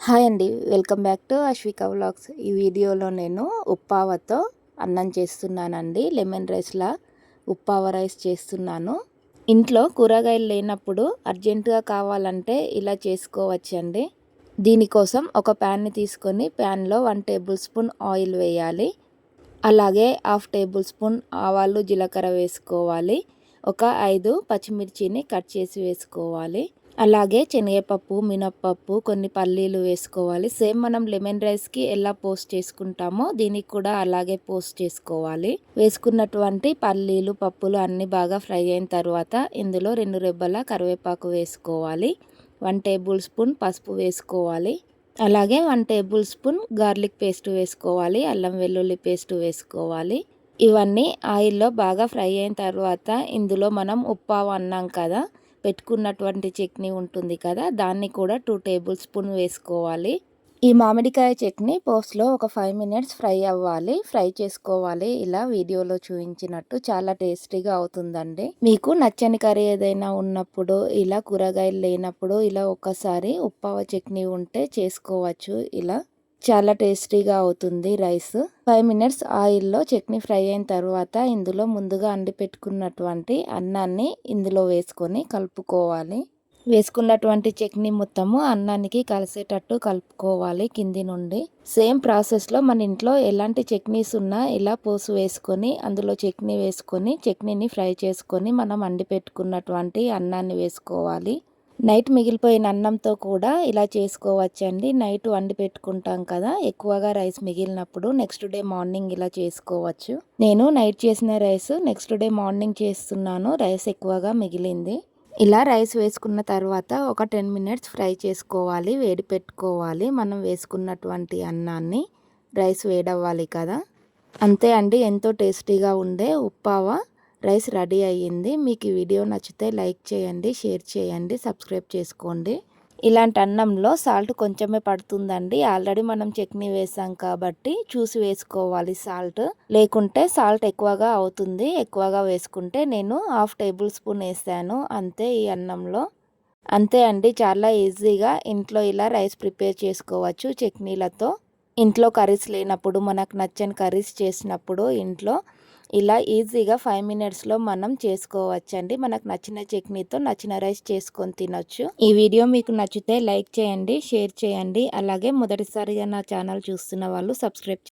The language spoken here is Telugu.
హాయ్ అండి. Welcome back to Ashwika vlogs. ఈ వీడియోలో నేను ఉప్పావతో అన్నం చేస్తున్నానండి. లెమన్ రైస్లా ఉప్పావ రైస్ చేస్తున్నాను. ఇంట్లో కూరగాయలు లేనప్పుడు అర్జెంటుగా కావాలంటే ఇలా చేసుకోవచ్చండి. దీనికోసం ఒక ప్యాన్ని తీసుకొని ప్యాన్లో వన్ టేబుల్ స్పూన్ ఆయిల్ వేయాలి. అలాగే హాఫ్ టేబుల్ స్పూన్ ఆవాలు జీలకర్ర వేసుకోవాలి. ఒక ఐదు పచ్చిమిర్చిని కట్ చేసి వేసుకోవాలి. అలాగే శనగపప్పు మినప్పప్పు కొన్ని పల్లీలు వేసుకోవాలి. సేమ్ మనం లెమన్ రైస్కి ఎలా పోస్ట్ చేసుకుంటామో దీనికి కూడా అలాగే పోస్ట్ చేసుకోవాలి. వేసుకున్నటువంటి పల్లీలు పప్పులు అన్నీ బాగా ఫ్రై అయిన తర్వాత ఇందులో రెండు రెబ్బల కరివేపాకు వేసుకోవాలి. వన్ టేబుల్ స్పూన్ పసుపు వేసుకోవాలి. అలాగే one tablespoon garlic paste వేసుకోవాలి. అల్లం వెల్లుల్లి పేస్ట్ వేసుకోవాలి. ఇవన్నీ ఆయిల్లో బాగా ఫ్రై అయిన తర్వాత ఇందులో మనం ఉప్పావు అన్నాం కదా పెట్టుకున్నటువంటి చట్నీ ఉంటుంది కదా దాన్ని కూడా టూ టేబుల్ స్పూన్ వేసుకోవాలి. ఈ మామిడికాయ చట్నీ పోస్ట్లో ఒక ఫైవ్ మినిట్స్ ఫ్రై అవ్వాలి. ఫ్రై చేసుకోవాలి. ఇలా వీడియోలో చూపించినట్టు చాలా టేస్టీగా అవుతుందండి. మీకు నచ్చని కర్రీ ఏదైనా ఉన్నప్పుడు ఇలా కూరగాయలు లేనప్పుడు ఇలా ఒక్కసారి ఉప్పావ చట్నీ ఉంటే చేసుకోవచ్చు. ఇలా చాలా టేస్టీగా అవుతుంది రైస్. ఫైవ్ మినిట్స్ ఆయిల్లో చట్నీ ఫ్రై అయిన తర్వాత ఇందులో ముందుగా అండి పెట్టుకున్నటువంటి అన్నాన్ని ఇందులో వేసుకొని కలుపుకోవాలి. వేసుకున్నటువంటి చట్నీ మొత్తము అన్నానికి కలిసేటట్టు కలుపుకోవాలి కింది నుండి. సేమ్ ప్రాసెస్లో మన ఇంట్లో ఎలాంటి చట్నీస్ ఉన్నా ఇలా పోసు వేసుకొని అందులో చట్నీ వేసుకొని చట్నీని ఫ్రై చేసుకొని మనం అండి పెట్టుకున్నటువంటి అన్నాన్ని వేసుకోవాలి. నైట్ మిగిలిపోయిన అన్నంతో కూడా ఇలా చేసుకోవచ్చండి. నైట్ వండి పెట్టుకుంటాం కదా ఎక్కువగా రైస్ మిగిలినప్పుడు నెక్స్ట్ డే మార్నింగ్ ఇలా చేసుకోవచ్చు. నేను నైట్ చేసిన రైస్ నెక్స్ట్ డే మార్నింగ్ చేస్తున్నాను రైస్ ఎక్కువగా మిగిలింది. ఇలా రైస్ వేసుకున్న తర్వాత ఒక టెన్ మినిట్స్ ఫ్రై చేసుకోవాలి వేడి పెట్టుకోవాలి. మనం వేసుకున్నటువంటి అన్నాన్ని రైస్ వేడవ్వాలి కదా. అంతే అండి ఎంతో టేస్టీగా ఉండే ఉప్పావా? రైస్ రెడీ అయ్యింది. మీకు ఈ వీడియో నచ్చితే లైక్ చేయండి షేర్ చేయండి సబ్స్క్రైబ్ చేసుకోండి. ఇలాంటి అన్నంలో సాల్ట్ కొంచెమే పడుతుందండి. ఆల్రెడీ మనం చట్నీ వేసాం కాబట్టి చూసి వేసుకోవాలి సాల్ట్. లేకుంటే సాల్ట్ ఎక్కువగా అవుతుంది. ఎక్కువగా వేసుకుంటే నేను హాఫ్ టేబుల్ స్పూన్ వేసాను. అంతే ఈ అన్నంలో. అంతే అండి. చాలా ఈజీగా ఇంట్లో ఇలా రైస్ ప్రిపేర్ చేసుకోవచ్చు చట్నీలతో. ఇంట్లో కర్రీస్ లేనప్పుడు మనకు నచ్చని కర్రీస్ చేసినప్పుడు ఇంట్లో ఇలా ఈజీగా ఫైవ్ మినిట్స్లో మనం చేసుకోవచ్చండి. మనకు నచ్చిన చట్నీతో నచ్చిన రైస్ చేసుకొని తినొచ్చు. ఈ వీడియో మీకు నచ్చితే లైక్ చేయండి షేర్ చేయండి. అలాగే మొదటిసారిగా నా ఛానల్ చూస్తున్న వాళ్ళు సబ్స్క్రైబ్